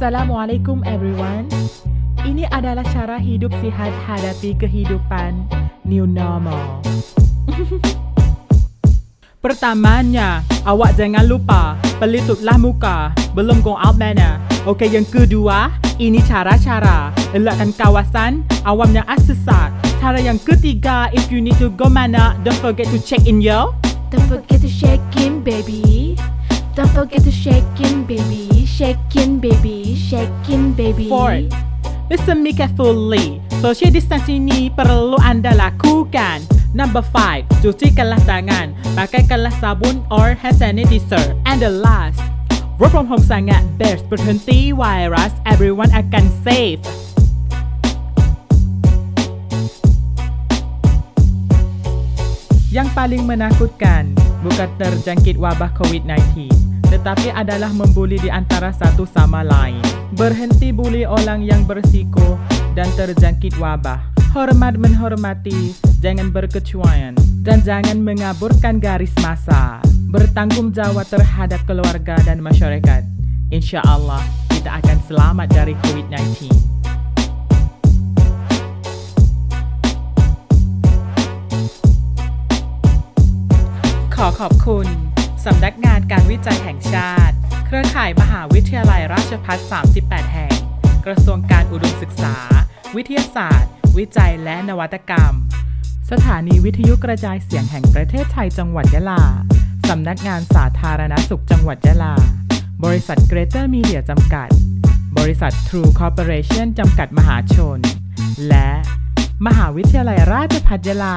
Assalamualaikum everyone. Ini adalah cara hidup sihat hadapi kehidupan new normal. Pertamanya, awak jangan lupa pelitutlah muka belum go out mana. Okey, yang kedua, ini cara-cara elakkan kawasan awam yang sesat. Cara yang ketiga, if you need to go mana, don't forget to check in yo. Don't forget to shake in, baby. Don't forget to shake in, baby. Shake in, baby. Shake in, baby. Fourth, listen me carefully. Social distancing ini perlu anda lakukan. Number five, cucikanlah tangan. Pakaikanlah sabun or hand sanitizer. And the last, work from home sangat best. Berhenti virus, everyone akan safe. Yang paling menakutkan bukan terjangkit wabah COVID-19, tetapi adalah membuli di antara satu sama lain. Berhenti buli orang yang bersiko dan terjangkit wabah. Hormat menghormati, jangan berkecuaian, dan jangan mengaburkan garis masa. Bertanggung jawab terhadap keluarga dan masyarakat. Insya Allah, kita akan selamat dari COVID-19. ขอขอบคุณ สำนักงานการวิจัยแห่งชาติ เครือข่ายมหาวิทยาลัยราชภัฏ38 แห่ง กระทรวงการอุดมศึกษา วิทยาศาสตร์ วิจัยและนวัตกรรม สถานีวิทยุกระจายเสียงแห่งประเทศไทยจังหวัดยะลา สำนักงานสาธารณสุขจังหวัดยะลา บริษัทเกรเตอร์มีเดียจำกัด บริษัท True Corporation จำกัดมหาชน และ มหาวิทยาลัยราชภัฏยะลา